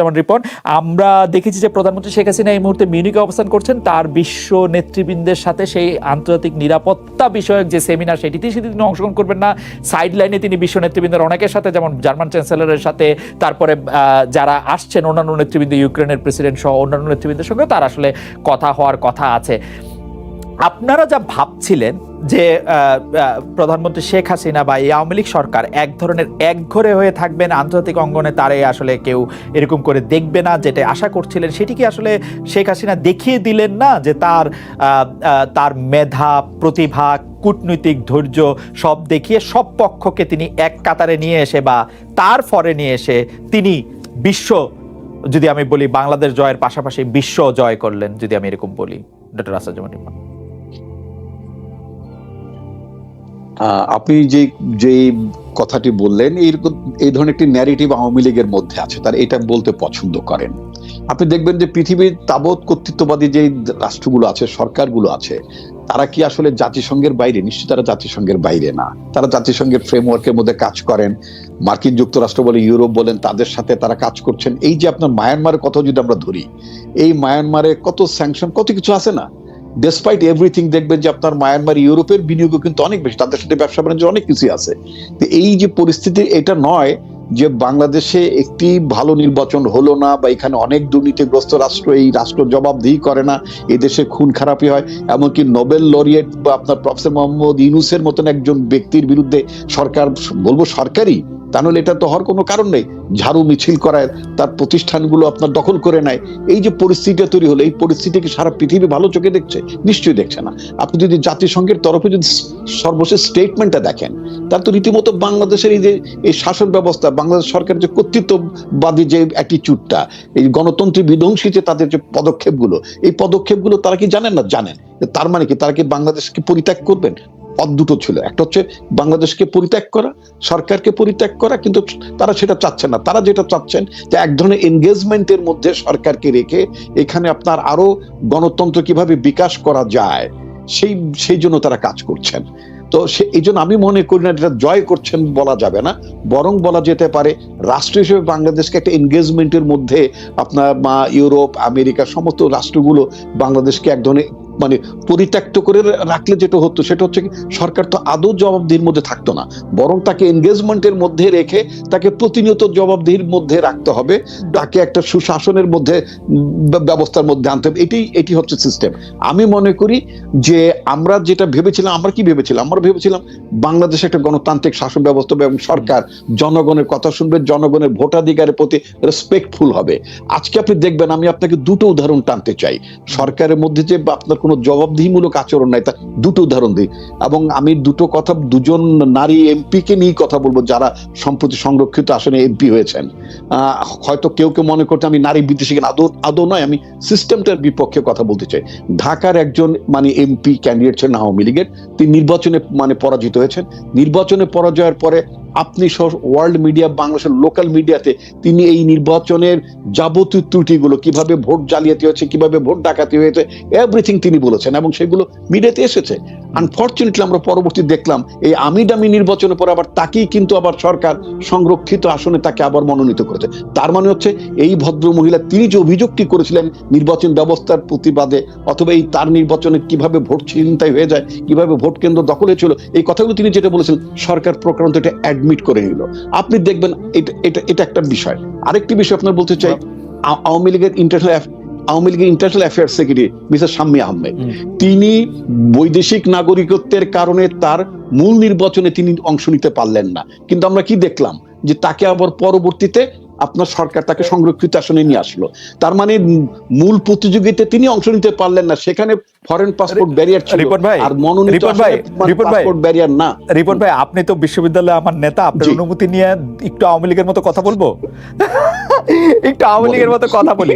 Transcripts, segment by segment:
যেমন রিপন, আমরা দেখেছি যে প্রধানমন্ত্রী শেখ হাসিনা এই মুহূর্তে মিউনিকে অবস্থান করছেন। তার বিশ্ব নেতৃবৃন্দের সাথে সেই আন্তর্জাতিক নিরাপত্তা বিষয়ক যে সেমিনার সেটিতে সেটি তিনি অংশগ্রহণ করবেন না। সাইড লাইনে তিনি বিশ্ব নেতৃবৃন্দের অনেকের সাথে, যেমন জার্মান চ্যান্সেলরের সাথে, তারপরে যারা আসছেন অন্যান্য নেতৃবৃন্দ, ইউক্রেনের প্রেসিডেন্ট সহ অন্যান্য নেতৃবৃন্দের সঙ্গে তার আসলে কথা হওয়ার কথা আছে। আপনারা যা ভাবছিলেন যে প্রধানমন্ত্রী শেখ হাসিনা বা এই আওয়ামী লীগ সরকার এক ধরনের একঘরে হয়ে থাকবেন, আন্তর্জাতিক অঙ্গনে তারে আসলে কেউ এরকম করে দেখবে না যেটা আশা করছিলেন, সেটি কি আসলে শেখ হাসিনা দেখিয়ে দিলেন না যে তার তার মেধা, প্রতিভা, কূটনৈতিক ধৈর্য সব দেখিয়ে সব পক্ষকে তিনি এক কাতারে নিয়ে এসে বা তার ফরে নিয়ে এসে তিনি বিশ্ব, যদি আমি বলি বাংলাদেশ জয়ের পাশাপাশি বিশ্ব জয় করলেন, যদি আমি এরকম বলি, ডক্টর আসাদুজ্জামান আপনি যে যে কথাটি বললেন এইরকম এই ধরনের একটি ন্যারেটিভ আওয়ামী লীগের মধ্যে আছে, তারা এটা বলতে পছন্দ করেন। আপনি দেখবেন যে পৃথিবীর তাবৎ কর্তৃত্ববাদী যে রাষ্ট্রগুলো আছে, সরকারগুলো আছে, তারা কি আসলে জাতিসংঘের বাইরে? নিশ্চয়ই তারা জাতিসংঘের বাইরে না। তারা জাতিসংঘের ফ্রেমওয়ার্কের মধ্যে কাজ করেন। মার্কিন যুক্তরাষ্ট্র বলে ইউরোপ বলেন, তাদের সাথে তারা কাজ করছেন। এই যে আপনার মায়ানমারের কথা যদি আমরা ধরি, এই মায়ানমারে কত স্যাংশন কত কিছু আছে না? ডেসপাইট এভরিথিং দেখবেন যে আপনার মায়ানমার ইউরোপের বিনিয়োগও কিন্তু অনেক বেশি। তাদের সাথে ব্যবসা বাণিজ্য অনেক কিছুই আছে। তো এই যে পরিস্থিতি, এটা নয় যে বাংলাদেশে একটি ভালো নির্বাচন হলো না বা এখানে অনেক দুর্নীতিগ্রস্ত রাষ্ট্র, এই রাষ্ট্র জবাবদিহি করে না এদেশে খুন খারাপি হয়। এমনকি নোবেল লরিয়েট বা আপনার প্রফেসর মোহাম্মদ ইউনুসের মতন একজন ব্যক্তির বিরুদ্ধে সরকার, বলব সরকারি তা নাহলে এটা তো হওয়ার কোনো কারণ নেই। ঝাড়ু, মিছিল করায় তার প্রতিষ্ঠানগুলো আপনার দখল করে নেয়। এই যে পরিস্থিতিটা তৈরি হলো, এই পরিস্থিতিকে সারা পৃথিবী ভালো চোখে দেখছে, নিশ্চয়ই দেখছে না। আপনি যদি জাতিসংঘের তরফে যদি সর্বশেষ স্টেটমেন্টটা দেখেন তার তো রীতিমতো বাংলাদেশের এই যে, এই শাসন ব্যবস্থা, বাংলাদেশ সরকারের যে কর্তৃত্ববাদী যে অ্যাটিচিউডটা এই গণতন্ত্রী বিধ্বংসী যে তাদের যে পদক্ষেপগুলো, এই পদক্ষেপগুলো তারা কি জানেন না? জানেন। তার মানে কি তারা কি বাংলাদেশকে পরিত্যাগ করবেন? পথ দুটো ছিল। একটা হচ্ছে বাংলাদেশকে পরিত্যাগ করা, সরকারকে পরিত্যাগ করা, কিন্তু তারা সেটা চাচ্ছে না। তারা যেটা চাচ্ছেন যে এক ধরনের এনগেজমেন্টের মধ্যে সরকারকে রেখে এখানে আপনার আরও গণতন্ত্র কীভাবে বিকাশ করা যায়, সেই সেই জন্য তারা কাজ করছেন। তো সে, এই জন্য আমি মনে করি না এটা জয় করছেন বলা যাবে না। বরং বলা যেতে পারে রাষ্ট্র হিসেবে বাংলাদেশকে একটা এনগেজমেন্টের মধ্যে আপনার মা, ইউরোপ, আমেরিকা, সমস্ত রাষ্ট্রগুলো বাংলাদেশকে এক ধরনের মানে পরিত্যক্ত করে রাখলে যেটা হতো, সেটা হচ্ছে কি সরকার তো আদৌ জবাবদিহির মধ্যে থাকতো না। বরং তাকে এনগেজমেন্টের মধ্যে রেখে তাকে প্রতিনিয়ত জবাবদিহির মধ্যে রাখতে হবে। তাকে একটা সুশাসনের মধ্যে ব্যবস্থার মধ্যে আনতে হবে। এটি এটি হচ্ছে সিস্টেম আমি মনে করি যে আমরা যেটা ভেবেছিলাম, আমরা কি ভেবেছিলাম? আমরা ভেবেছিলাম বাংলাদেশে একটা গণতান্ত্রিক শাসন ব্যবস্থা এবং সরকার জনগণের কথা শুনবে, জনগণের ভোটাধিকারের প্রতি রেসপেক্টফুল হবে। আজকে আপনি দেখবেন, আমি আপনাকে দুটো উদাহরণ টানতে চাই। সরকারের মধ্যে যে আপনার কোনো জবাবদিহিমূলক আচরণ নাই, তা দুটো উদাহরণ দিই। এবং আমি দুটো কথা, দুজন নারী এমপি কে নিয়ে কথা বলব যারা সম্প্রতি সংরক্ষিত আসনে এমপি হয়েছেন। হয়তো কেউ কেউ মনে করতে আমি নারী কিনা আদৌ আদৌ নয়, আমি সিস্টেমটার বিপক্ষে কথা বলতে চাই। ঢাকার একজন মানে এমপি ক্যান্ডিডেট ছিলেন আওয়ামী লীগের, তিনি নির্বাচনে মানে পরাজিত হয়েছেন। নির্বাচনে পরাজয়ের পরে আপনি সহ ওয়ার্ল্ড মিডিয়া বাংলাদেশের লোকাল মিডিয়াতে তিনি এই নির্বাচনের যাবতীয় ত্রুটিগুলো কীভাবে ভোট জালিয়াতি হয়েছে, কীভাবে ভোট ডাকাতি হয়েছে এভরিথিং তিনি বলেছেন এবং সেগুলো মিডিয়াতে এসেছে। আনফর্চুনেটলি আমরা পরবর্তী দেখলাম, এই আমি দামি নির্বাচনের পর আবার তাকেই কিন্তু আবার সরকার সংরক্ষিত আসনে তাকে আবার মনোনীত করেছে। তার মানে হচ্ছে, এই ভদ্র মহিলা তিনি যে অভিযোগটি করেছিলেন, নির্বাচন ব্যবস্থার প্রতিবাদে, অথবা এই তার নির্বাচনে কীভাবে ভোট ছিনতাই হয়ে যায়, কীভাবে ভোট কেন্দ্র দখলে ছিল, এই কথাগুলো তিনি যেটা বলেছিলেন সরকার প্রকারান্ত এটা অ্যাডমিট করে নিল। আপনি দেখবেন এটা একটা বিষয়। আরেকটি বিষয় আপনার বলতে চাই আওয়ামী লীগের ইন্টারন্যাশনাল আওয়ামী লীগের international affairs secretary mister Shammi Ahmed. তিনি বৈদেশিক নাগরিকত্বের কারণে তার মূল নির্বাচনে তিনি অংশ নিতে পারলেন না। কিন্তু আমরা কি দেখলাম? যে তাকে আবার পরবর্তীতে আপনার সরকার তাকে সংরক্ষিত আসনে নিয়ে আসলো। তার মানে মূল প্রতিযোগিতায় তিনি অংশ নিতে পারলেন না। সেখানে ফরেন পাসপোর্ট ব্যারিয়ার ছিল। রিপন ভাই, আর মনোনীত রিপন ভাই, ভাই। পাসপোর্ট ব্যারিয়ার না। রিপন ভাই আপনি তো বিশ্ববিদ্যালয়ে আমার নেতা আপনার অনুমতি নিয়ে একটু আওয়ামী লীগের মতো কথা বলব? একটু আওয়ামী লীগের মতো কথা বলি।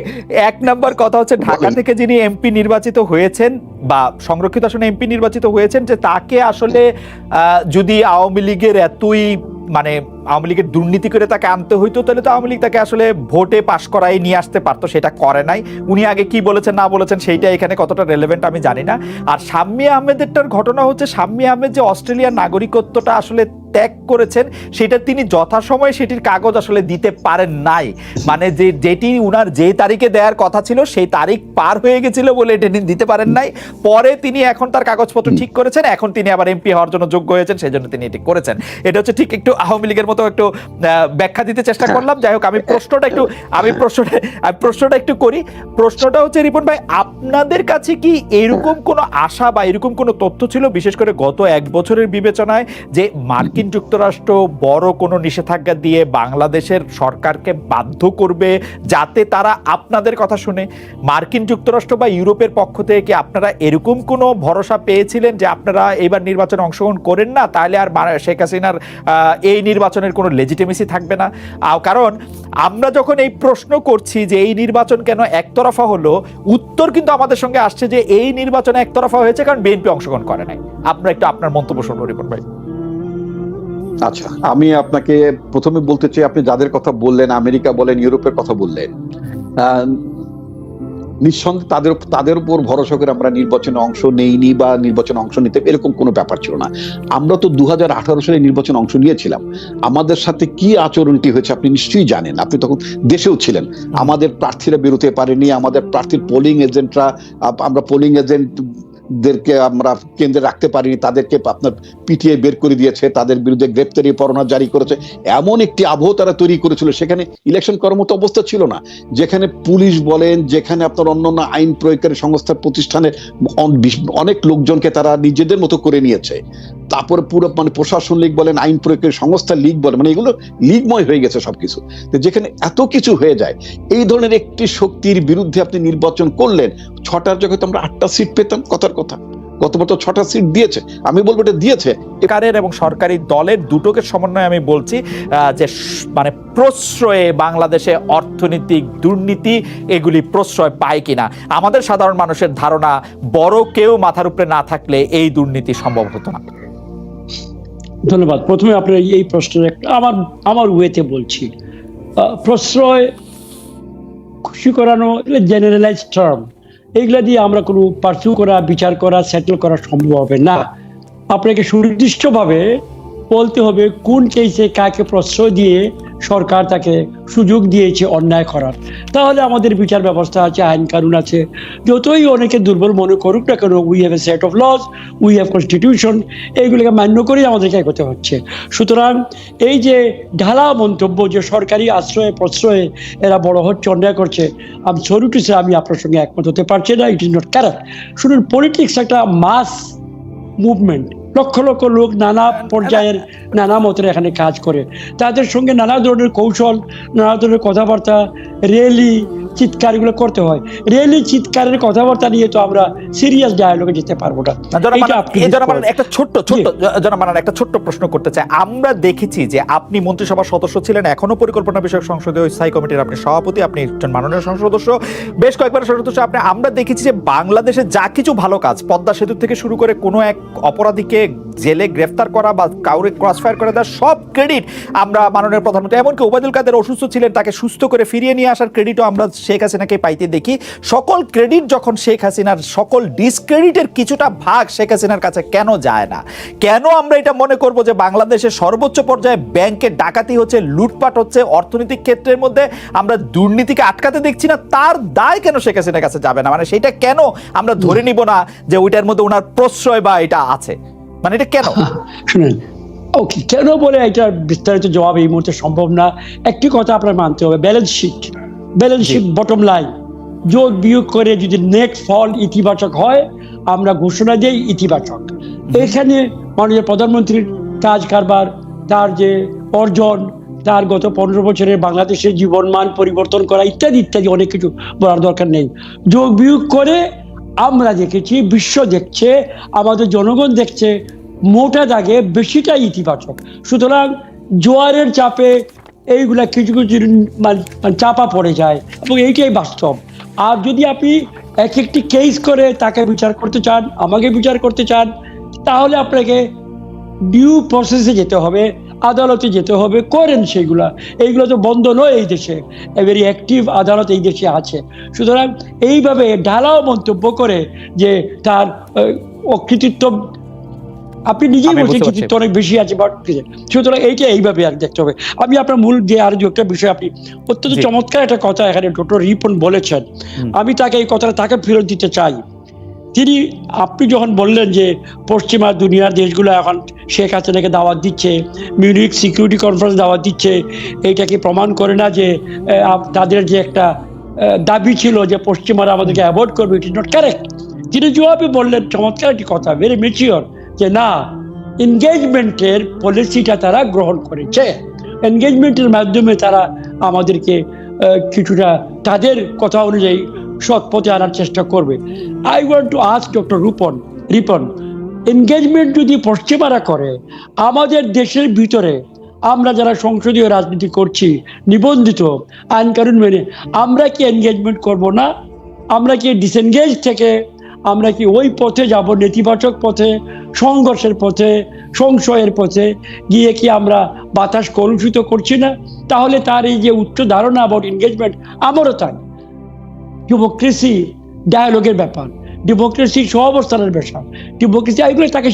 এক নাম্বার কথা হচ্ছে ঢাকা থেকে যিনি এমপি নির্বাচিত হয়েছেন বা সংরক্ষিত আসনে এমপি নির্বাচিত হয়েছেন যে তাকে আসলে আহ, যদি আওয়ামী লীগের এতই মানে আওয়ামী লীগের দুর্নীতি করে তাকে আনতে হইতো তাহলে তো আওয়ামী লীগ তাকে আসলে ভোটে পাশ করাই নিয়ে আসতে পারতো, সেটা করে নাই। উনি আগে কি বলেছেন, না বলেছেন সেইটা এখানে কতটা রেলেভেন্ট আমি জানি না। আর সাম্মি আহমেদেরটার ঘটনা হচ্ছে সাম্মি আহমেদ যে অস্ট্রেলিয়ার নাগরিকত্বটা আসলে ত্যাগ করেছেন সেটা তিনি যথাসময়ে সেটির কাগজ আসলে দিতে পারেন নাই। মানে যে যেটি উনার যে তারিখে দেওয়ার কথা ছিল সেই তারিখ পার হয়ে গেছিল বলে এটা তিনি দিতে পারেন নাই। পরে তিনি এখন তার কাগজপত্র ঠিক করেছেন এখন তিনি আবার এমপি হওয়ার জন্য যোগ্য হয়েছেন সেই জন্য তিনি এটি করেছেন। এটা হচ্ছে ঠিক একটু আওয়ামী লীগের মতো একটু ব্যাখ্যা দিতে চেষ্টা করলাম। যাই হোক আমি প্রশ্নটা একটু আমি প্রশ্নটা আমি প্রশ্নটা একটু করি। প্রশ্নটা হচ্ছে রিপন ভাই আপনাদের কাছে কি এরকম কোনো আশা বা এরকম কোনো তথ্য ছিল? বিশেষ করে গত এক বছরের বিবেচনায় যে মার্কিন যুক্তরাষ্ট্র বড় কোনো নিষেধাজ্ঞা দিয়ে বাংলাদেশের সরকারকে বাধ্য করবে যাতে তারা আপনাদের কথা শুনে। মার্কিন যুক্তরাষ্ট্র বা ইউরোপের পক্ষ থেকে কি আপনারা এরকম কোনো ভরসা পেয়েছিলেন যে আপনারা এবার নির্বাচনে অংশগ্রহণ করেন না? তাহলে আর শেখ হাসিনার এই নির্বাচনের কোনো লেজিটিমেসি থাকবে না। কারণ আমরা যখন এই প্রশ্ন করছি যে এই নির্বাচন কেন একতরফা হলো, উত্তর কিন্তু আমাদের সঙ্গে আসছে যে এই নির্বাচনে একতরফা হয়েছে কারণ বিএনপি অংশগ্রহণ করে নাই। আপনার একটু আপনার মন্তব্য শুনব রিপন ভাই। আচ্ছা আমি আপনাকে প্রথমে বলতে চাই, আপনি যাদের কথা বললেন, আমেরিকা বলেন, ইউরোপের কথা বললেন নিঃসন্দেহে তাদের তাদের উপর ভরসা করে আমরা নির্বাচনে অংশ নেইনি বা নির্বাচনে অংশ নিতে এরকম কোনো ব্যাপার ছিল না। আমরা তো দু হাজার আঠারো সালে নির্বাচনে অংশ নিয়েছিলাম। আমাদের সাথে কি আচরণটি হয়েছে আপনি নিশ্চয়ই জানেন। আপনি তখন দেশেও ছিলেন। আমাদের প্রার্থীরা বেরোতে পারেনি, আমাদের প্রার্থীর পোলিং এজেন্টরা আমরা পোলিং এজেন্ট দেরকে আমরা কেন্দ্রে রাখতে পারিনি, তাদেরকে আপনার পিটিয়ে বের করে দিয়েছে, তাদের বিরুদ্ধে গ্রেপ্তারি পরোনা জারি করেছে। এমন একটি আবহ তারা তৈরি করেছিল, সেখানে ইলেকশন করার মতো অবস্থা ছিল না। যেখানে পুলিশ বলেন, যেখানে আপনার অন্যান্য আইন প্রয়োগকারী সংস্থার প্রতিষ্ঠানের অনেক লোকজনকে তারা নিজেদের মতো করে নিয়েছে। তারপরে পুরো মানে প্রশাসন লীগ বলেন, আইন প্রয়োগকারী সংস্থা লীগ বলেন মানে এগুলো লীগময় হয়ে গেছে সবকিছু। যেখানে এত কিছু হয়ে যায়, এই ধরনের একটি শক্তির বিরুদ্ধে আপনি নির্বাচন করলেন, ছটার জায়গায় তো আমরা আটটা সিট পেতাম, কথার কথা। গত বছর ছটা সিট দিয়েছে, আমি বলব এটা দিয়েছে। সরকারের এবং সরকারি দলের দুটোকে সমন্বয়ে আমি বলছি যে মানে প্রশ্রয়ে বাংলাদেশে অর্থনৈতিক দুর্নীতি, এগুলি প্রশ্রয় পায় কিনা। আমাদের সাধারণ মানুষের ধারণা, বড় কেউ মাথার উপরে না থাকলে এই দুর্নীতি সম্ভব হতো না। ধন্যবাদ। প্রথমে আপনার এই প্রশ্নের একটা আমার আমার ওয়েতে বলছি। প্রশ্রয় খুশি করানো জেনারেলাইজ টার্ম এইগুলা দিয়ে আমরা কোনো পার্সিউ করা, বিচার করা সেটেল করা সম্ভব হবে না। আপনাকে সুনির্দিষ্টভাবে বলতে হবে কোন কেসে কাকে প্রশ্রয় দিয়ে সরকার তাকে সুযোগ দিয়েছে অন্যায় করার। তাহলে আমাদের বিচার ব্যবস্থা আছে, আইন কানুন আছে। যতই অনেকে দুর্বল মনে করুক না কেন we have a set of laws we have constitution এইগুলোকে মান্য করেই আমাদেরকে এগোতে হচ্ছে। সুতরাং এই যে ঢালা মন্তব্য যে সরকারি আশ্রয়ে প্রশ্রয়ে এরা বড় হচ্ছে, অন্যায় করছে আমি সরি টু আমি আপনার সঙ্গে একমত হতে পারছি না ইট ইজ নট ক্যারেক্ট শুনুন পলিটিক্স একটা মাস মুভমেন্ট লক্ষ লক্ষ লোক নানা পর্যায়ের নানা মতের এখানে কাজ করে। তাদের সঙ্গে নানা ধরনের কৌশল, নানা ধরনের কথাবার্তা, রেলি চিৎকার এগুলো করতে হয়। রিয়েলি চিৎকারের কথাবার্তা নিয়ে তো আমরা সিরিয়াস ডায়ালগে যেতে পারব না। একটা ছোট্ট ছোট্ট জনাব একটা ছোট্ট প্রশ্ন করতে চাই। আমরা দেখেছি যে আপনি মন্ত্রিসভার সদস্য ছিলেন এখনও পরিকল্পনা বিষয়ক সংসদীয় স্থায়ী কমিটির আপনি সভাপতি আপনি একজন মাননীয় সংসদ সদস্য। বেশ কয়েকবার সদস্য আপনি আমরা দেখেছি যে বাংলাদেশে যা কিছু ভালো কাজ পদ্মা সেতু থেকে শুরু করে কোনো এক অপরাধীকে জেলে গ্রেফতার করা বা কাউরে ক্রসফায়ার করে দেওয়া সব ক্রেডিট আমরা মাননীয় প্রধানমন্ত্রী, এমনকি ওবায়দুল কাদের অসুস্থ ছিলেন, তাকে সুস্থ করে ফিরিয়ে নিয়ে আসার ক্রেডিটও আমরা শেখ হাসিনাকে পাইতে দেখি। সকল ক্রেডিট যখন শেখ হাসিনার, সকল ডিসক্রেডিটের কিছুটা ভাগ শেখ হাসিনার কাছে কেন যায় না? কেন আমরা এটা মনে করব যে বাংলাদেশের সর্বোচ্চ পর্যায়ে ব্যাংকে ডাকাতি হচ্ছে, লুটপাট হচ্ছে, অর্থনৈতিক ক্ষেত্রের মধ্যে আমরা দুর্নীতিকে আটকাতে দেখছি না, তার দায় কেন শেখ হাসিনার কাছে যাবে না? মানে সেটা কেন আমরা ধরে নিব না যে ওইটার মধ্যে ওনার প্রশ্রয় বা এটা আছে? মানে এটা কেন? শুনেন। ওকে কেন বলে এটা বিস্তারিত জবাব এই মুহূর্তে সম্ভব না? একটি কথা আপনার মানতে হবে balance sheet balance sheet bottom line যোগ বিয়োগ করে যদি নেট ফল ইতিবাচক হয় আমরা ঘোষণা দিই ইতিবাচক। এখানে মাননীয় প্রধানমন্ত্রীর কাজ কারবার তার যে অর্জন তার গত পনেরো বছরের বাংলাদেশের জীবনমান পরিবর্তন করা ইত্যাদি ইত্যাদি অনেক কিছু বলার দরকার নেই। যোগ বিয়োগ করে আমরা দেখেছি, বিশ্ব দেখছে, আমাদের জনগণ দেখছে, মোটা দাগে বেশিটাই ইতিবাচক। সুতরাং জোয়ারের চাপে এইগুলা কিছু কিছু মানে মানে চাপা পড়ে যায় এবং এইটাই বাস্তব। আর যদি আপনি এক একটি কেস করে তাকে বিচার করতে চান, আমাকে বিচার করতে চান, তাহলে আপনাকে ডিউ প্রসেসে যেতে হবে। আদালতে যেতে হবে করেন সেগুলা। এইগুলো তো বন্ধ নয় এই দেশে। ভেরি অ্যাক্টিভ আদালত এই দেশে আছে। সুতরাং এইভাবে ঢালাও মন্তব্য করে যে তার আহ, অকৃতিত্ব আপনি নিজেই বলছেন কৃতিত্ব অনেক বেশি আছে বাট সুতরাং এইটা এইভাবে আর দেখতে হবে। আমি আপনার মূল যে আর যে একটা বিষয় আপনি অত্যন্ত চমৎকার একটা কথা এখানে ডক্টর রিপন বলেছেন। আমি তাকে এই কথাটা তাকে ফেরত দিতে চাই। তিনি, আপনি যখন বললেন যে পশ্চিমা দুনিয়ার দেশগুলো এখন শেখ হাসিনাকে দাওয়াত দিচ্ছে মিউনিক সিকিউরিটি কনফারেন্স দাওয়াত দিচ্ছে, এইটা কি প্রমাণ করে না যে তাদের যে একটা দাবি ছিল যে পশ্চিমারা আমাদেরকে অ্যাভয়েড করবে ইট ইজ নট কারেক্ট তিনি জবাবে বললেন, চমৎকার একটি কথা ভেরি মেচিওর যে না এনগেজমেন্টের পলিসিটা তারা গ্রহণ করেছে। এনগেজমেন্টের মাধ্যমে তারা আমাদেরকে কিছুটা তাদের কথা অনুযায়ী সৎ পথে আনার চেষ্টা করবে। I want to ask doctor Rupon Ripon engagement যদি পশ্চিমারা করে, আমাদের দেশের ভিতরে আমরা যারা সংসদীয় রাজনীতি করছি, নিবন্ধিত আইন কানুন মেনে, আমরা কি এনগেজমেন্ট করব না? আমরা কি ডিসেনগেজ থেকে, আমরা কি ওই পথে যাব, নেতিবাচক পথে, সংঘর্ষের পথে, সংশয়ের পথে, গিয়ে কি আমরা বাতাস কলুষিত করছি না? তাহলে তার এই যে উচ্চ ধারণা অ্যাবাউট এনগেজমেন্ট আমারও তাই। ডেমোক্রেসি ডায়ালগের ব্যাপার। ডেমোক্রেসি সহাবস্থানের ব্যাপার। ডেমোক্রেসি এগুলো তাকে